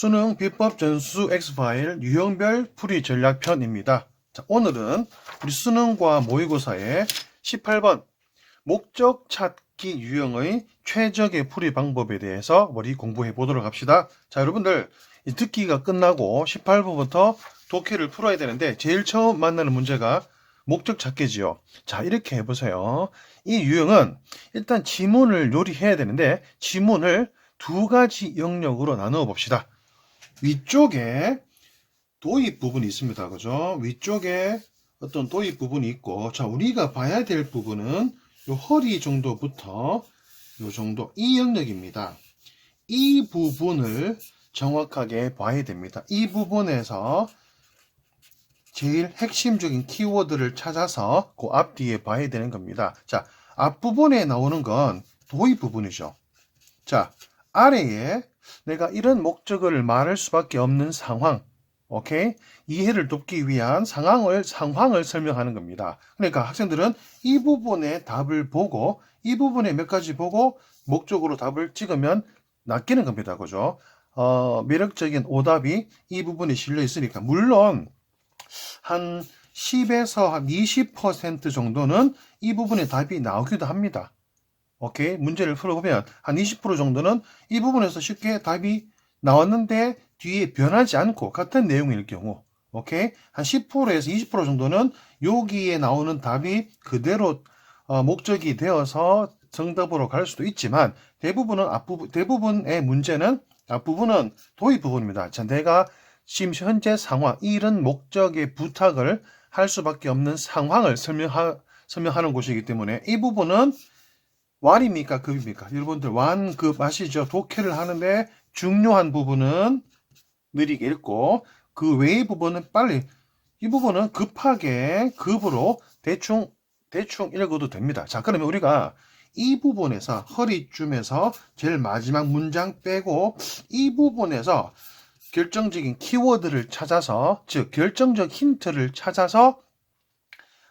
수능 비법 전수 X파일 유형별 풀이 전략편입니다. 자, 오늘은 우리 수능과 모의고사의 18번 목적 찾기 유형의 최적의 풀이 방법에 대해서 우리 공부해 보도록 합시다. 자, 여러분들 이 듣기가 끝나고 18번부터 독해를 풀어야 되는데 제일 처음 만나는 문제가 목적 찾기지요. 자, 이렇게 해보세요. 이 유형은 일단 지문을 요리해야 되는데 지문을 두 가지 영역으로 나누어 봅시다. 위쪽에 도입 부분이 있습니다. 그죠? 위쪽에 어떤 도입 부분이 있고, 자, 우리가 봐야 될 부분은 요 허리 정도부터 요 정도, 이 영역입니다. 이 부분을 정확하게 봐야 됩니다. 이 부분에서 제일 핵심적인 키워드를 찾아서 그 앞뒤에 봐야 되는 겁니다. 자, 앞부분에 나오는 건 도입 부분이죠. 자, 아래에 내가 이런 목적을 말할 수밖에 없는 상황, 오케이? 이해를 돕기 위한 상황을, 상황을 설명하는 겁니다. 그러니까 학생들은 이 부분의 답을 보고, 이 부분에 몇 가지 보고, 목적으로 답을 찍으면 낚이는 겁니다. 그죠? 어, 매력적인 오답이 이 부분에 실려 있으니까. 물론, 한 10에서 한 20% 정도는 이 부분에 답이 나오기도 합니다. 오케이. 문제를 풀어보면 한 20% 정도는 이 부분에서 쉽게 답이 나왔는데 뒤에 변하지 않고 같은 내용일 경우. 오케이. 한 10%에서 20% 정도는 여기에 나오는 답이 그대로 어, 목적이 되어서 정답으로 갈 수도 있지만 대부분은 앞부분, 대부분의 문제는 앞부분은 도입 부분입니다. 자, 내가 지금 현재 상황, 이런 목적의 부탁을 할 수밖에 없는 상황을 설명하, 설명하는 곳이기 때문에 이 부분은 완입니까? 급입니까? 여러분들 완급 아시죠? 독해를 하는데 중요한 부분은 느리게 읽고 그 외의 부분은 빨리 이 부분은 급하게 급으로 대충 대충 읽어도 됩니다. 자, 그러면 우리가 이 부분에서 허리쯤에서 제일 마지막 문장 빼고 이 부분에서 결정적인 키워드를 찾아서 즉 결정적 힌트를 찾아서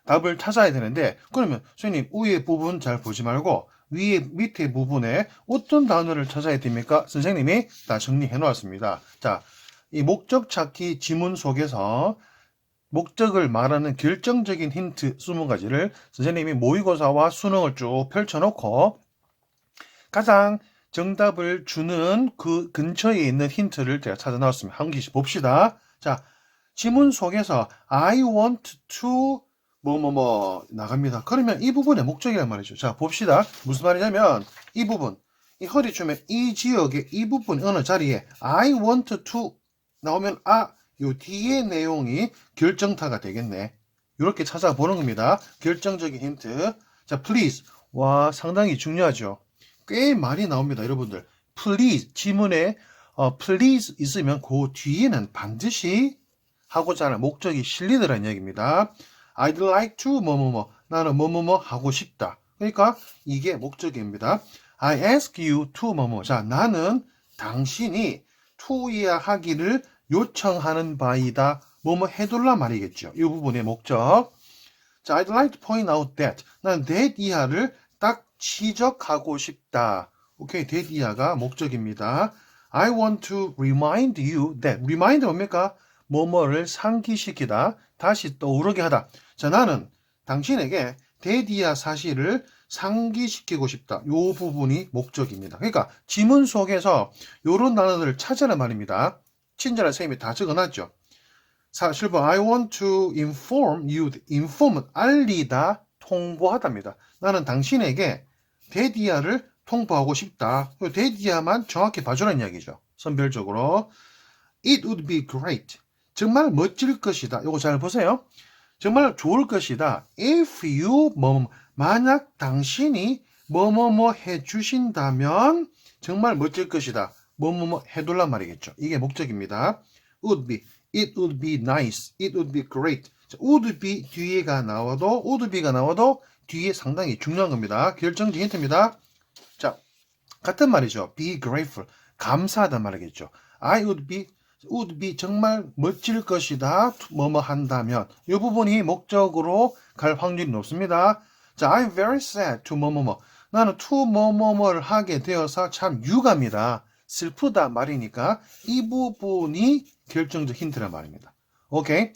답을 찾아야 되는데 그러면 선생님 위에 부분 잘 보지 말고 위에 밑에 부분에 어떤 단어를 찾아야 됩니까? 선생님이 다 정리해 놓았습니다. 자, 이 목적 찾기 지문 속에서 목적을 말하는 결정적인 힌트 20가지를 선생님이 모의고사와 수능을 쭉 펼쳐놓고 가장 정답을 주는 그 근처에 있는 힌트를 제가 찾아 나왔습니다. 한 개씩 봅시다. 자, 지문 속에서 I want to 뭐 뭐 뭐 나갑니다. 그러면 이 부분의 목적이란 말이죠. 자, 봅시다. 무슨 말이냐면 이 부분, 이 허리춤의 이 지역의 이 부분 어느 자리에 I want to 나오면 아, 요 뒤에 내용이 결정타가 되겠네. 이렇게 찾아보는 겁니다. 결정적인 힌트. 자, please. 와, 상당히 중요하죠. 꽤 많이 나옵니다, 여러분들. please 지문에 어, please 있으면 그 뒤에는 반드시 하고자 하는 목적이 실리더라는 이야기입니다. I'd like to 뭐뭐뭐 나는 뭐뭐뭐 하고 싶다. 그러니까 이게 목적입니다. I ask you to 뭐뭐 자 나는 당신이 to야 하기를 요청하는 바이다. 뭐뭐 해둘라 말이겠죠. 이 부분의 목적. 자, I'd like to point out that 나는 that 이하를 딱 지적하고 싶다. 오케이, that 이하가 목적입니다. I want to remind you that remind 뭡니까? 뭐뭐를 상기시키다, 다시 떠오르게 하다. 자, 나는 당신에게 데디아 사실을 상기시키고 싶다. 요 부분이 목적입니다. 그러니까 지문 속에서 요런 단어들을 찾아라 말입니다. 친절한 선생님이 다 적어놨죠. 사실 뭐 I want to inform you. inform은 알리다, 통보하답니다. 나는 당신에게 데디아를 통보하고 싶다. 데디아만 정확히 봐주라는 이야기죠. 선별적으로. It would be great. 정말 멋질 것이다. 이거 잘 보세요. 정말 좋을 것이다. If you 뭐 만약 당신이 뭐뭐뭐 해주신다면 정말 멋질 것이다. 뭐뭐뭐 해둘란 말이겠죠. 이게 목적입니다. Would be, it would be nice, it would be great. 자, would be 뒤에가 나와도 would be가 나와도 뒤에 상당히 중요한 겁니다. 결정적 힌트입니다. 자, 같은 말이죠. Be grateful, 감사하단 말이겠죠. I would be be 정말 멋질 것이다. 뭐뭐 한다면 이 부분이 목적으로 갈 확률이 높습니다. 자, I'm very sad to 뭐뭐뭐. 나는 to 뭐뭐뭐를 하게 되어서 참 유감이다. 슬프다 말이니까 이 부분이 결정적 힌트란 말입니다. 오케이?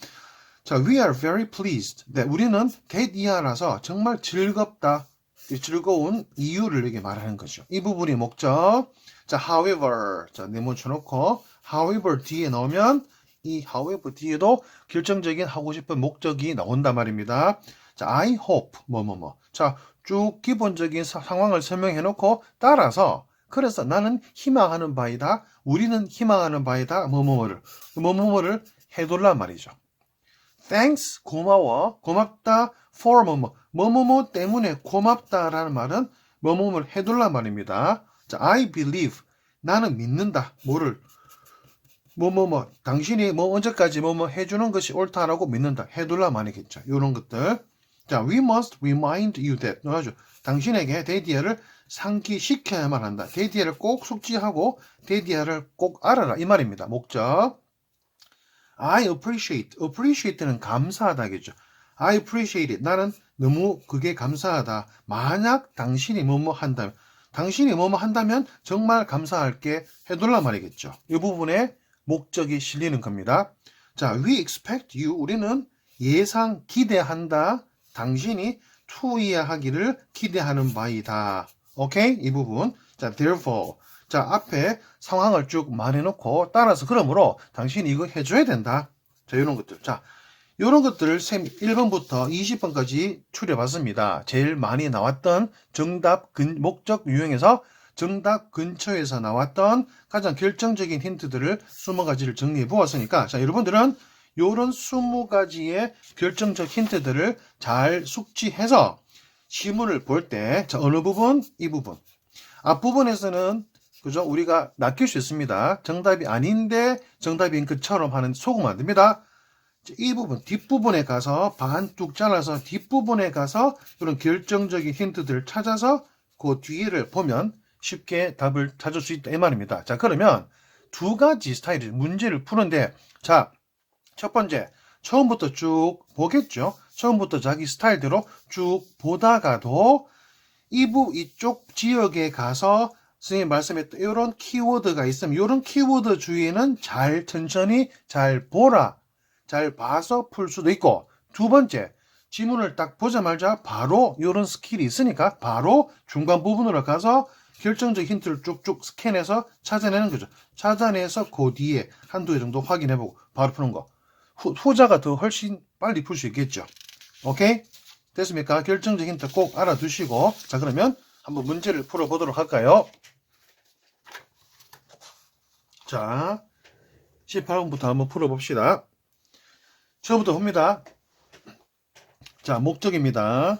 자, we are very pleased. 네, 우리는 that 이하라서 정말 즐겁다. 이 즐거운 이유를 이게 말하는 거죠. 이 부분이 목적. 자, however. 자, 네모 쳐놓고 however 뒤에 넣으면 이 however 뒤에도 결정적인 하고 싶은 목적이 나온단 말입니다. 자, I hope 뭐뭐뭐. 자, 쭉 기본적인 사- 상황을 설명해 놓고 따라서 그래서 나는 희망하는 바이다. 우리는 희망하는 바이다. 뭐뭐뭐를 뭐뭐뭐를 해둘란 말이죠. Thanks 고마워 고맙다 for 뭐뭐 뭐뭐뭐 때문에 고맙다라는 말은 뭐뭐뭐를 해둘란 말입니다. 자, I believe 나는 믿는다. 뭐를 뭐 뭐 뭐 당신이 뭐 언제까지 뭐 뭐 해주는 것이 옳다라고 믿는다. 해둘란 말이겠죠. 이런 것들. 자, we must remind you that. 아주 당신에게 데디아를 상기시켜야만 한다. 데디아를 꼭 숙지하고 데디아를 꼭 알아라. 이 말입니다. 목적. I appreciate. appreciate는 감사하다겠죠. I appreciate it. 나는 너무 그게 감사하다. 만약 당신이 뭐뭐 한다면, 당신이 뭐뭐 한다면 정말 감사할게 해둘란 말이겠죠. 이 부분에 목적이 실리는 겁니다. 자, we expect you. 우리는 예상 기대한다. 당신이 투이하기를 기대하는 바이다. 오케이? 이 부분. 자, therefore. 자, 앞에 상황을 쭉 말해놓고 따라서 그러므로 당신이 이거 해줘야 된다. 자, 이런 것들. 자, 이런 것들을 셈 1번부터 20번까지 추려봤습니다. 제일 많이 나왔던 정답 근, 목적 유형에서 정답 근처에서 나왔던 가장 결정적인 힌트들을 20가지를 정리해 보았으니까 자, 여러분들은 요런 20가지의 결정적 힌트들을 잘 숙지해서 시문을 볼 때, 자, 어느 부분? 이 부분. 앞부분에서는, 그죠? 우리가 낚일 수 있습니다. 정답이 아닌데 정답인 것처럼 하는 속으면 안 됩니다. 자, 이 부분, 뒷부분에 가서 반뚝 잘라서 뒷부분에 가서 이런 결정적인 힌트들을 찾아서 그 뒤를 보면 쉽게 답을 찾을 수 있다. 이 말입니다. 자, 그러면 두 가지 스타일의 문제를 푸는데, 자, 첫 번째, 처음부터 쭉 보겠죠. 처음부터 자기 스타일대로 쭉 보다가도 이부 이쪽 지역에 가서 선생님 말씀했던 이런 키워드가 있으면 이런 키워드 주위에는 잘 천천히 잘 보라. 잘 봐서 풀 수도 있고 두 번째 지문을 딱 보자마자 바로 이런 스킬이 있으니까 바로 중간 부분으로 가서 결정적 힌트를 쭉쭉 스캔해서 찾아내는 거죠. 찾아내서 그 뒤에 한두 개 정도 확인해보고 바로 푸는 거. 후, 후자가 더 훨씬 빨리 풀 수 있겠죠. 오케이? 됐습니까? 결정적 힌트 꼭 알아두시고 자 그러면 한번 문제를 풀어보도록 할까요? 자 18번부터 한번 풀어봅시다. 처음부터 봅니다. 자 목적입니다.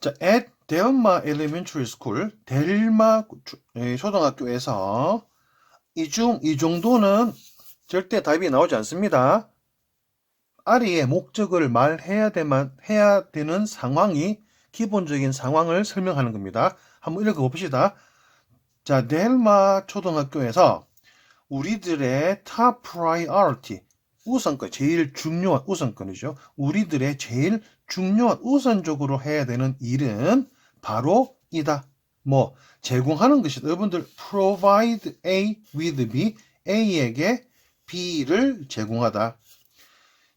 자 at School 델마 주- 에, 초등학교에서 이 중 이 정도는 절대 답이 나오지 않습니다. 아래의 목적을 말해야 되만 해야 되는 상황이 기본적인 상황을 설명하는 겁니다. 한번 읽어봅시다. 자, 델마 초등학교에서 우리들의 top priority 우선권, 제일 중요한 우선권이죠. 우리들의 제일 중요한 우선적으로 해야 되는 일은 바로 이다. 뭐 제공하는 것이다. 여러분들 provide A with B, A에게 B를 제공하다.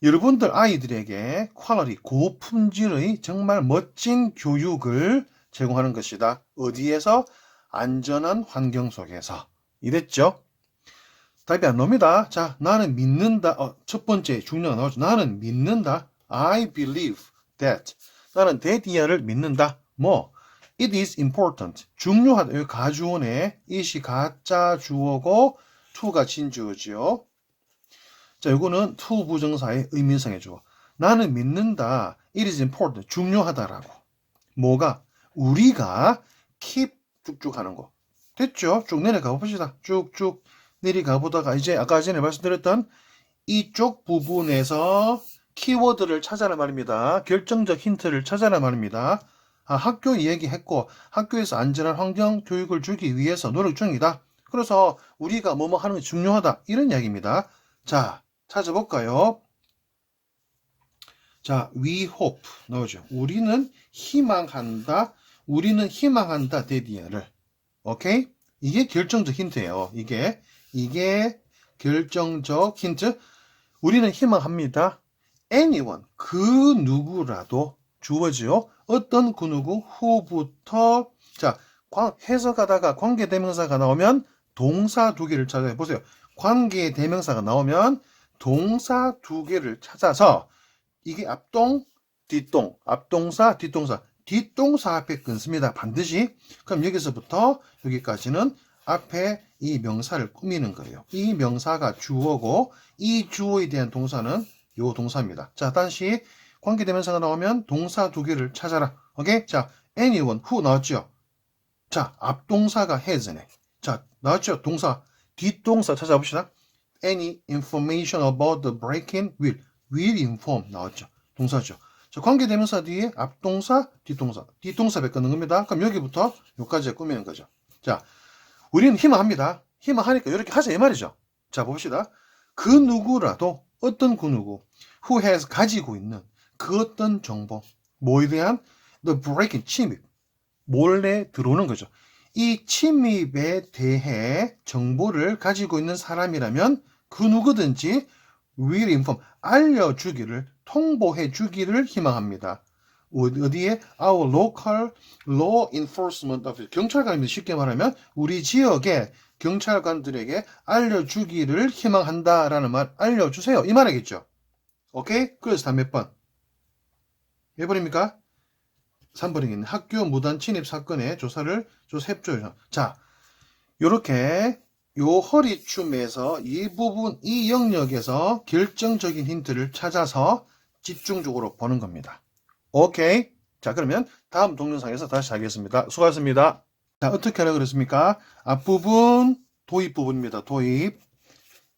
여러분들 아이들에게 퀄리티 고품질의 정말 멋진 교육을 제공하는 것이다. 어디에서? 안전한 환경 속에서. 이랬죠? 답이 안 나옵니다. 자, 나는 믿는다. 어, 첫 번째 중요한 나오죠. 나는 믿는다. I believe that. 나는 데디아를 믿는다. 뭐, it is important. 중요하다. 여기 가주어네. it이 가짜 주어고 to가 진주어지요. 자, 이거는 to 부정사의 의미상의 주어. 나는 믿는다. It is important. 중요하다라고. 뭐가? 우리가 keep 쭉쭉 하는 거. 됐죠? 쭉 내려가 봅시다. 쭉쭉 내려가 보다가 이제 아까 전에 말씀드렸던 이쪽 부분에서 키워드를 찾아라 말입니다. 결정적 힌트를 찾아라 말입니다. 아, 학교 얘기했고 학교에서 안전한 환경 교육을 주기 위해서 노력 중이다. 그래서 우리가 뭐뭐 하는 게 중요하다. 이런 이야기입니다. 자, 찾아볼까요? 자, we hope 나오죠. 우리는 희망한다. 우리는 희망한다. 데디아를. 오케이? 이게 결정적 힌트예요. 이게 이게 결정적 힌트. 우리는 희망합니다. anyone 그 누구라도 주어지요. 어떤 그 누구 후부터 자 관- 해석하다가 관계 대명사가 나오면 동사 두 개를 찾아요. 보세요. 관계 대명사가 나오면 동사 두 개를 찾아서 이게 앞동, 뒷동, 앞동사, 뒷동사, 뒷동사 앞에 끊습니다. 반드시. 그럼 여기서부터 여기까지는 앞에 이 명사를 꾸미는 거예요. 이 명사가 주어고 이 주어에 대한 동사는 요 동사입니다. 자, 다시 관계대명사가 나오면 동사 두 개를 찾아라. 오케이? 자, anyone, who 나왔죠? 자, 앞동사가 has네. 자, 나왔죠? 동사. 뒷동사 찾아봅시다. Any information about the break-in will. will inform 나왔죠? 동사죠. 자, 관계대명사 뒤에 앞동사, 뒷동사. 뒷동사 바꾸는 겁니다. 그럼 여기부터 여기까지 꾸미는 거죠. 자, 우리는 희망합니다. 희망하니까 이렇게 하자 이 말이죠. 자, 봅시다. 그 누구라도 어떤 그 누구 who has 가지고 있는 그 어떤 정보 뭐에 대한 the breaking 침입 몰래 들어오는 거죠. 이 침입에 대해 정보를 가지고 있는 사람이라면 그 누구든지 will inform 알려주기를 통보해 주기를 희망합니다. 어디에 our local law enforcement office 경찰관입니다. 쉽게 말하면 우리 지역의 경찰관들에게 알려주기를 희망한다라는 말 알려주세요. 이 말이겠죠. 오케이? 그래서 다몇 번? 몇 번입니까? 3번이겠네. 학교 무단 침입 사건의 조사를 조사했죠. 자, 요렇게 요 허리춤에서 이 부분, 이 영역에서 결정적인 힌트를 찾아서 집중적으로 보는 겁니다. 오케이. 자, 그러면 다음 동영상에서 다시 하겠습니다. 수고하셨습니다. 자, 어떻게 하려고 그랬습니까? 앞부분, 도입 부분입니다. 도입.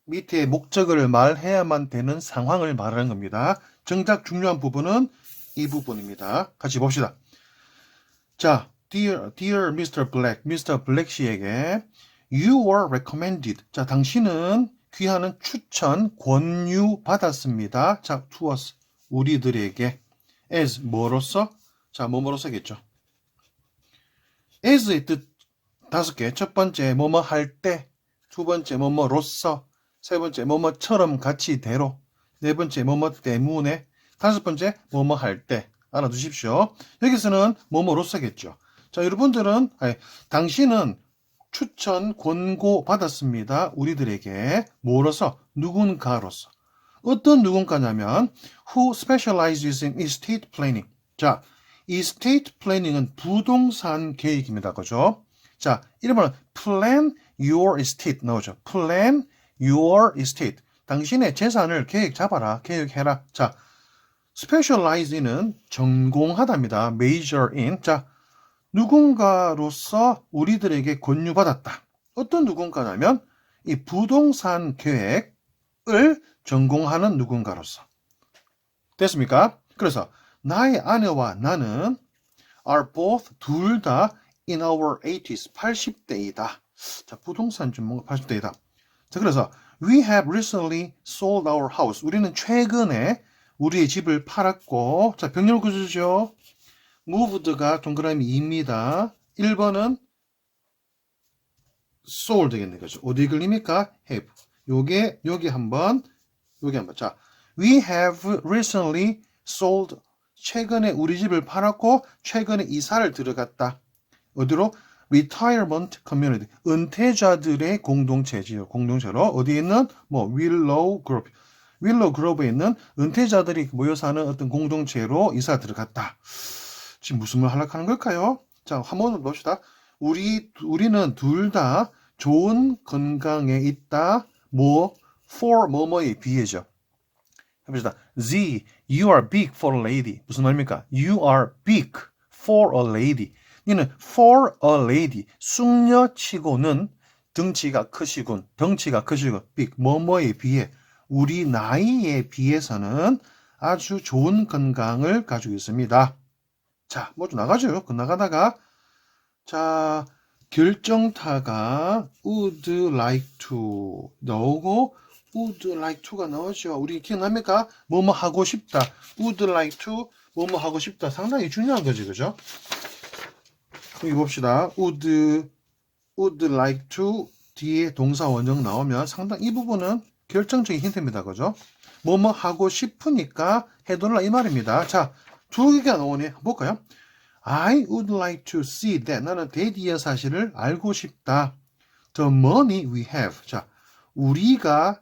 밑에 목적어를 말해야만 되는 상황을 말하는 겁니다. 정작 중요한 부분은 이 부분입니다. 같이 봅시다. 자, dear, dear Mr. Black, Mr. Black 씨에게 you were recommended. 자, 당신은 귀하는 추천, 권유 받았습니다. 자, to us, 우리들에게. as 뭐로서? 자, 뭐뭐로서겠죠. as의 뜻 다섯 개. 첫 번째, 뭐뭐 할 때. 두 번째, 뭐뭐로서. 세 번째, 뭐뭐처럼 같이 대로. 네 번째, 뭐뭐 때문에. 다섯 번째, 뭐뭐 할 때. 알아두십시오. 여기서는 뭐뭐로서겠죠. 자, 여러분들은, 아니, 당신은 추천, 권고 받았습니다. 우리들에게. 뭐로서? 누군가로서. 어떤 누군가냐면, who specializes in estate planning. 자, estate planning은 부동산 계획입니다. 그죠? 자, 이름은 plan your estate 나오죠. plan your estate. 당신의 재산을 계획 잡아라. 계획해라. 자, specialize는 전공하다입니다. major in. 자, 누군가로서 우리들에게 권유받았다. 어떤 누군가냐면 이 부동산 계획을 전공하는 누군가로서. 됐습니까? 그래서 나의 아내와 나는 are both 둘 다 in our 80s 80대이다. 자, 부동산 전문가 80대이다. 자, 그래서 we have recently sold our house. 우리는 최근에 우리의 집을 팔았고 자, 병렬 구조죠. moved가 동그라미 2입니다. 1번은 sold 되겠네. 그죠? 어디 걸립니까? have. 요게 여기 한번 여기 한번. 자, we have recently sold 최근에 우리 집을 팔았고 최근에 이사를 들어갔다. 어디로? retirement community. 은퇴자들의 공동체지요. 공동체로 어디에 있는 뭐 willow willow grove에 있는 은퇴자들이 모여 사는 어떤 공동체로 이사 들어갔다. 지금 무슨 말 하려고 하는 걸까요? 자, 한번 봅시다. 우리 우리는 둘 다 좋은 건강에 있다. 뭐 for 뭐뭐에 비해죠. 해봅시다. Z, you are big for a lady. 무슨 말입니까? You are big for a lady. 이는 for a lady. 숙녀치고는 덩치가 크시군. 덩치가 크시군. big. 뭐뭐에 비해. 우리 나이에 비해서는 아주 좋은 건강을 가지고 있습니다. 자, 뭐좀 나가죠. 그 나가다가 자, 결정타가 would like to 나오고 would like to가 나오죠. 우리 기억납니까? 뭐뭐 하고 싶다. would like to 뭐뭐 하고 싶다. 상당히 중요한 거지, 그죠? 여기 봅시다. would would like to 뒤에 동사 원형 나오면 상당 이 부분은 결정적인 힌트입니다. 그죠? 뭐뭐 하고 싶으니까 해달라 이 말입니다. 자, 두 개가 나오네. 볼까요? I would like to see that. 나는 대디의 사실을 알고 싶다. The money we have. 자, 우리가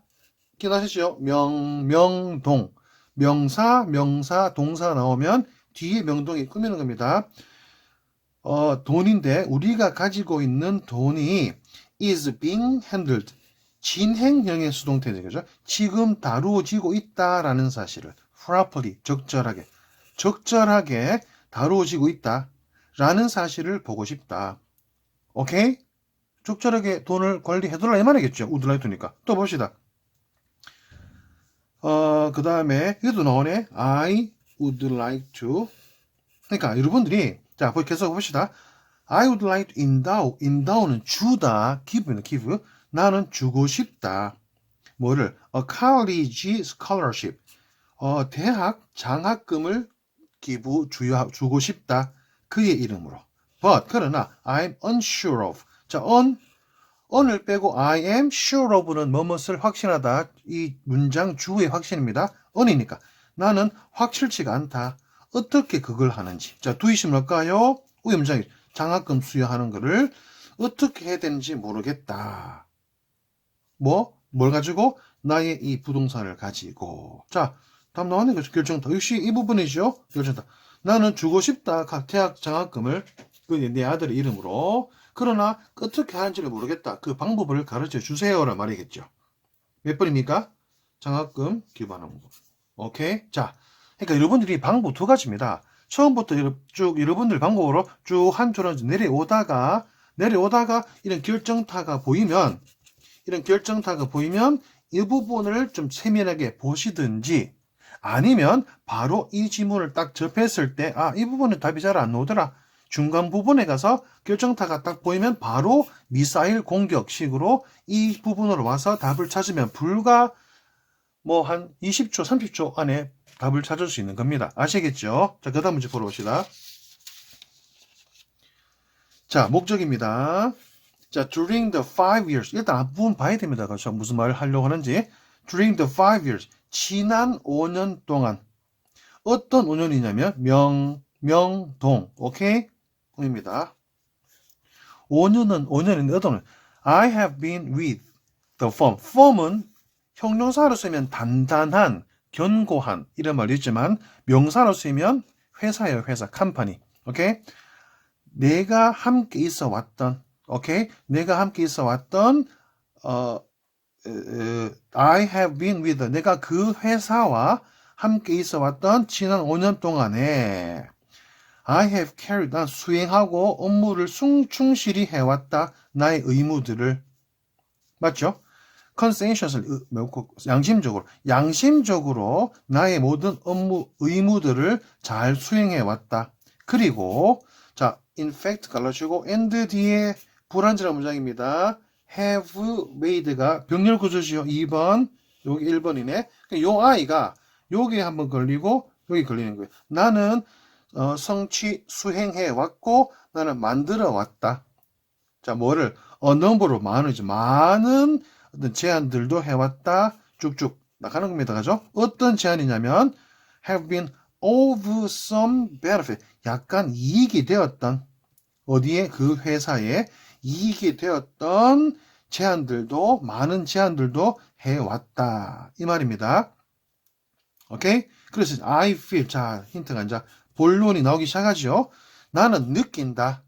기억나시죠? 명, 명동. 명사, 명사, 동사 나오면 뒤에 명동이 꾸미는 겁니다. 어, 돈인데 우리가 가지고 있는 돈이 is being handled. 진행형의 수동태죠. 지금 다루어지고 있다라는 사실을 properly, 적절하게, 적절하게 다루어지고 있다라는 사실을 보고 싶다. 오케이? 적절하게 돈을 관리해달라 이 말이겠죠. 우드라이트니까. 또 봅시다. 어, 그 다음에 이것도 나오네. I would like to. 그러니까 여러분들이 자, 계속 봅시다. I would like to endow. endow는 주다. give는 give. 나는 주고 싶다. 뭐를? A college scholarship. 어, 대학 장학금을 기부 주여, 주고 싶다. 그의 이름으로. But 그러나 I'm unsure of. 자, on on을 빼고 I am sure of는 뭐뭇을 확신하다. 이 문장 주의 확신입니다. on이니까 나는 확실치가 않다. 어떻게 그걸 하는지. 자, 두이시 뭘까요? 우리 문장이 장학금 수여하는 거를 어떻게 해야 되는지 모르겠다. 뭐? 뭘 가지고? 나의 이 부동산을 가지고. 자, 다음 나오는 거죠. 결정타. 역시 이 부분이죠. 결정타. 나는 주고 싶다. 각 대학 장학금을 그내 아들의 이름으로. 그러나 어떻게 하는지를 모르겠다. 그 방법을 가르쳐 주세요란 말이겠죠. 몇 번입니까? 장학금 기반하는 거. 오케이? 자, 그러니까 여러분들이 방법 두 가지입니다. 처음부터 쭉 여러분들 방법으로 쭉 한 줄한 줄 내려오다가 내려오다가 이런 결정타가 보이면 이런 결정타가 보이면 이 부분을 좀 세밀하게 보시든지 아니면 바로 이 지문을 딱 접했을 때 아 이 부분은 답이 잘 안 나오더라. 중간 부분에 가서 결정타가 딱 보이면 바로 미사일 공격식으로 이 부분으로 와서 답을 찾으면 불과 뭐 한 20초 30초 안에 답을 찾을 수 있는 겁니다. 아시겠죠? 자그 다음 문제 보러 봅시다. 자 목적입니다 자, during the five years. 일단 앞부분 봐야 됩니다. 그렇죠? 무슨 말을 하려고 하는지. during the five years. 지난 5년 동안. 어떤 5년이냐면, 명, 명, 동. 오케이? 입니다. 5년은, 5년인데, 어떤, 5년? I have been with the firm. firm은 형용사로 쓰면 단단한, 견고한, 이런 말이 있지만, 명사로 쓰면 회사예요, 회사, 컴퍼니. 오케이? 내가 함께 있어 왔던, 오케이? 내가 함께 있어 왔던 어, 에, I have been with 내가 그 회사와 함께 있어 왔던 지난 5년 동안에 I have carried 난 수행하고 업무를 충, 충실히 해왔다 나의 의무들을 맞죠? conscientiously 의- 뭐고, 양심적으로 양심적으로 나의 모든 업무 의무들을 잘 수행해 왔다. 그리고 자 in fact 갈라주고 and 뒤에 불완전한 문장입니다. have made가 병렬 구조지요. 2번 여기 1번이네. 요 아이가 여기에 한번 걸리고 여기 걸리는 거예요. 나는 어, 성취 수행해 왔고 나는 만들어 왔다. 자 뭐를 어 넘버로 많은지 많은 어떤 제안들도 해 왔다. 쭉쭉 나가는 겁니다. 그죠? 어떤 제안이냐면 have been of some benefit. 약간 이익이 되었던 어디에 그 회사에 이익이 되었던 제안들도 많은 제안들도 해왔다 이 말입니다. 오케이? 그래서 I feel 자 힌트가 이제 본론이 나오기 시작하죠. 나는 느낀다.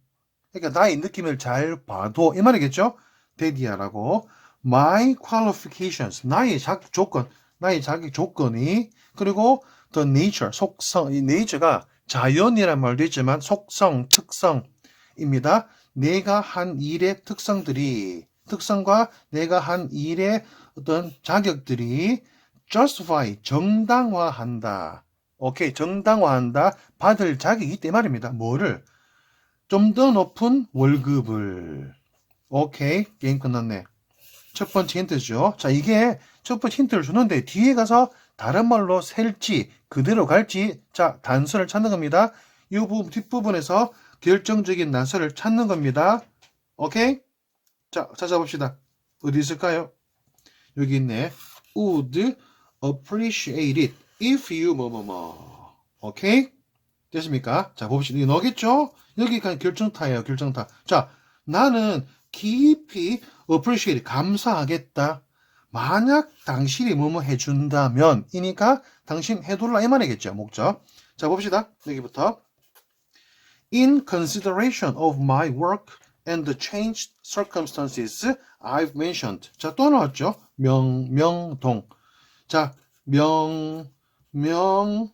그러니까 나의 느낌을 잘 봐도 이 말이겠죠. 데디아라고 my qualifications 나의 자격 조건 나의 자격 조건이 그리고 the nature 속성 이 nature가 자연이란 말도 있지만 속성 특성입니다. 내가 한 일의 특성들이 특성과 내가 한 일의 어떤 자격들이 justify 정당화한다. 오케이 정당화한다. 받을 자격이 이 말입니다. 뭐를 좀 더 높은 월급을 오케이 게임 끝났네. 첫 번째 힌트죠. 자 이게 첫 번째 힌트를 주는데 뒤에 가서 다른 말로 셀지 그대로 갈지 자 단서를 찾는 겁니다. 이 부분 뒷부분에서 결정적인 단서를 찾는 겁니다. 오케이? 자, 찾아봅시다. 어디 있을까요? 여기 있네. would appreciate it if you 뭐뭐뭐. 오케이? 됐습니까? 자, 봅시다. 이거 너겠죠? 여기가 결정타예요, 결정타. 자, 나는 깊이 appreciate, 감사하겠다. 만약 당신이 뭐뭐 해준다면, 이니까 당신 해둘라 이 말이겠죠, 목적. 자, 봅시다. 여기부터. In consideration of my work and the changed circumstances I've mentioned. 자, 또 나왔죠? 명, 명동. 자, 명, 명,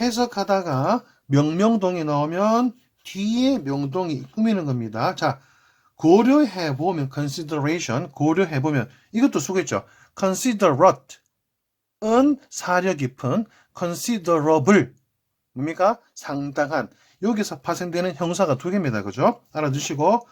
해석하다가 명명동이 나오면 뒤에 명동이 꾸미는 겁니다. 자, 고려해 보면 consideration 고려해 보면 이것도 쓰겠죠. considerate 은 사려 깊은 considerable 뭡니까? 상당한 여기서 파생되는 형사가 두 개입니다. 그죠? 알아두시고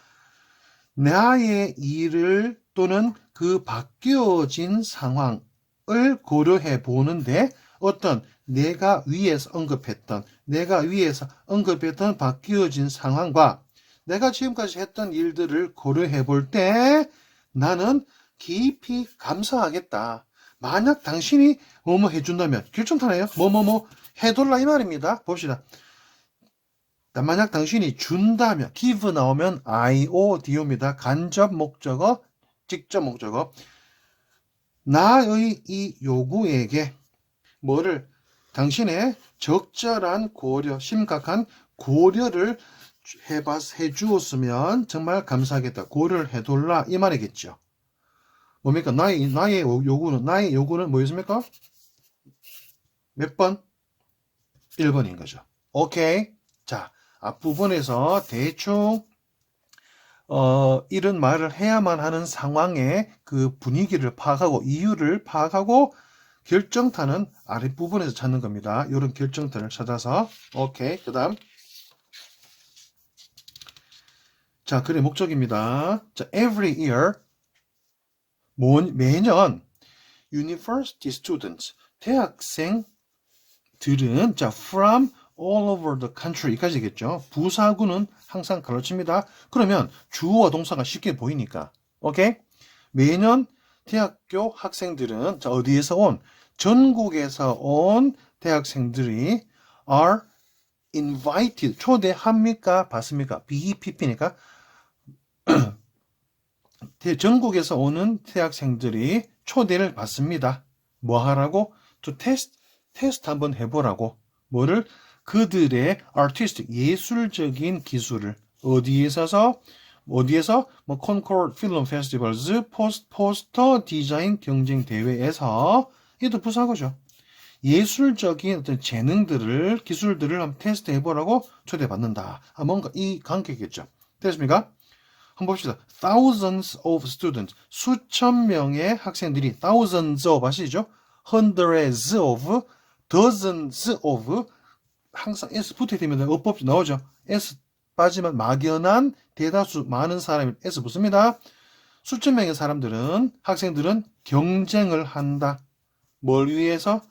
나의 일을 또는 그 바뀌어진 상황을 고려해 보는데 어떤 내가 위에서 언급했던 내가 위에서 언급했던 바뀌어진 상황과 내가 지금까지 했던 일들을 고려해 볼 때 나는 깊이 감사하겠다. 만약 당신이 뭐뭐 해준다면 결정타네요. 뭐뭐뭐 해둘라 이 말입니다. 봅시다. 만약 당신이 준다면 give 나오면 IODO입니다. 간접 목적어, 직접 목적어. 나의 이 요구에게 뭐를 당신의 적절한 고려, 심각한 고려를 해봐, 해주었으면 정말 감사하겠다. 고려를 해둘라 이 말이겠죠. 뭡니까? 나의, 나의 요구는, 나의 요구는 뭐였습니까? 몇 번? 1번인 거죠. 오케이. 자, 앞부분에서 대충 어, 이런 말을 해야만 하는 상황의 그 분위기를 파악하고 이유를 파악하고 결정타는 아랫부분에서 찾는 겁니다. 이런 결정타를 찾아서 오케이. 그 다음 자, 글의 목적입니다. 자, every year 모, 매년 university students 대학생들은 자, from all over the country 까지겠죠. 부사구는 항상 가르칩니다. 그러면 주어와 동사가 쉽게 보이니까. 오케이? 매년 대학교 학생들은 자, 어디에서 온 전국에서 온 대학생들이 are invited 초대합니까? 받습니까? BPP니까 전국에서 오는 대학생들이 초대를 받습니다. 뭐 하라고? to test 테스트 한번 해보라고. 뭐를? 그들의 artistic 예술적인 기술을 어디에서서 어디에서 뭐 콘코르드 필름 페스티벌즈 포스, 포스터 디자인 경쟁 대회에서 이도 부사고죠. 예술적인 어떤 재능들을 기술들을 한번 테스트 해 보라고 초대받는다. 아, 뭔가 이 관계겠죠. 됐습니까? 한번 봅시다. Thousands of students 수천 명의 학생들이 thousands of 아시죠? hundreds of dozens of 항상 S 붙어야 됩니다. 어법 나오죠. S 빠지면 막연한 대다수 많은 사람이 S 붙습니다. 수천 명의 사람들은 학생들은 경쟁을 한다. 뭘 위해서?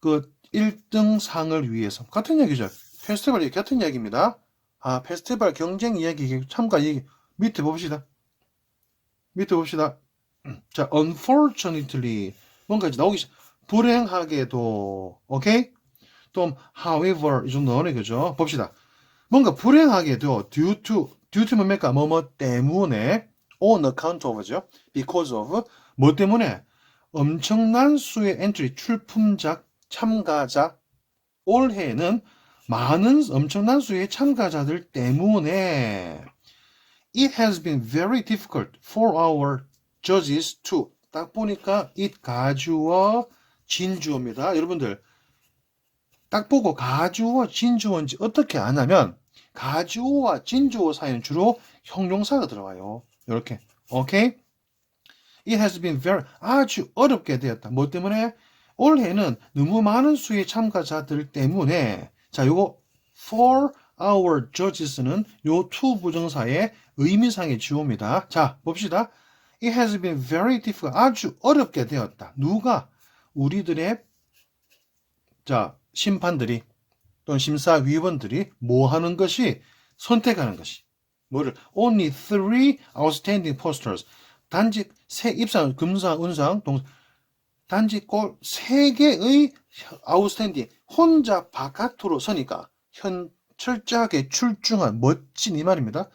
그 1등 상을 위해서. 같은 얘기죠. 페스티벌 얘기 같은 얘기입니다. 아, 페스티벌 경쟁 이야기 참가 얘기 밑에 봅시다. 밑에 봅시다. 자, unfortunately 뭔가 이제 나오기. 불행하게도 오케이? 또 however 이 정도 나오네 그죠? 봅시다. 뭔가 불행하게도 due to due to 뭡니까? 뭐뭐 때문에 on account of죠. because of 뭐 때문에 엄청난 수의 엔트리 출품작 참가자 올해는 많은 엄청난 수의 참가자들 때문에 it has been very difficult for our judges to 딱 보니까 it 가주어 진주어입니다. 여러분들 딱 보고 가주어 진주어인지 어떻게 아냐면 가주어와 진주어 사이는 주로 형용사가 들어와요. 이렇게 오케이? It has been very 아주 어렵게 되었다. 뭐 때문에? 올해는 너무 많은 수의 참가자들 때문에 자 요거 for our judges는 요 to 부정사의 의미상의 주어입니다. 자 봅시다. It has been very difficult. 아주 어렵게 되었다. 누가? 우리들의 자 심판들이 또는 심사위원들이 뭐 하는 것이 선택하는 것이 뭐를 only three outstanding posters. 단지 세 입상, 금상, 은상, 동 단지 꼴 세 개의 outstanding 혼자 바깥으로 서니까 현 철저하게 출중한 멋진 이 말입니다.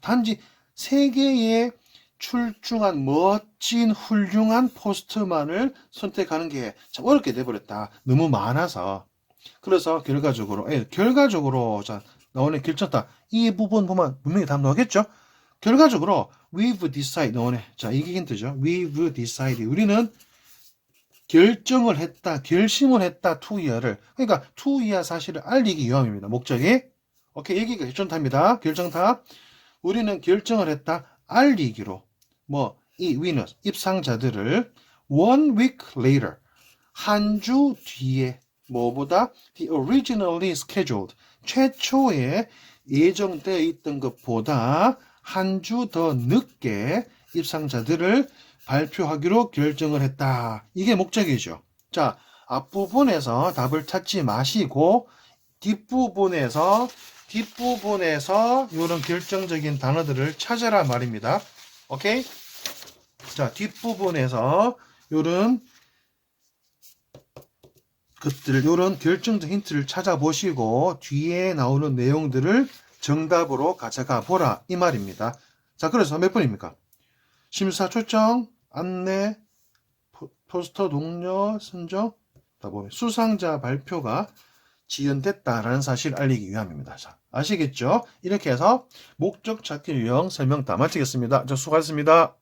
단지 세 개의 출중한 멋진 훌륭한 포스트만을 선택하는 게 참 어렵게 돼버렸다. 너무 많아서. 그래서 결과적으로 예, 결과적으로 자 나오는 결정다 이 부분 보면 분명히 답 나오겠죠. 결과적으로 we've decided 나오네. 자 이게 힌트죠. we've decided 우리는 결정을 했다, 결심을 했다, 투이야를. 그러니까 투이야 사실을 알리기 위함입니다. 목적이. 오케이, 여기가 결정탑입니다. 결정탑. 우리는 결정을 했다, 알리기로. 뭐, 이 winners, 입상자들을 one week later, 한 주 뒤에, 뭐보다 the originally scheduled, 최초에 예정되어 있던 것보다 한 주 더 늦게 입상자들을 발표하기로 결정을 했다. 이게 목적이죠. 자, 앞부분에서 답을 찾지 마시고 뒷부분에서 뒷부분에서 이런 결정적인 단어들을 찾아라 말입니다. 오케이? 자, 뒷부분에서 이런 것들, 이런 결정적 힌트를 찾아보시고 뒤에 나오는 내용들을 정답으로 가져가 보라 이 말입니다. 자, 그래서 몇 번입니까? 심사 초청, 안내, 포, 포스터 동료 선정, 다 보면 수상자 발표가 지연됐다라는 사실 알리기 위함입니다. 자, 아시겠죠? 이렇게 해서 목적 찾기 유형 설명 다 마치겠습니다. 자, 수고하셨습니다.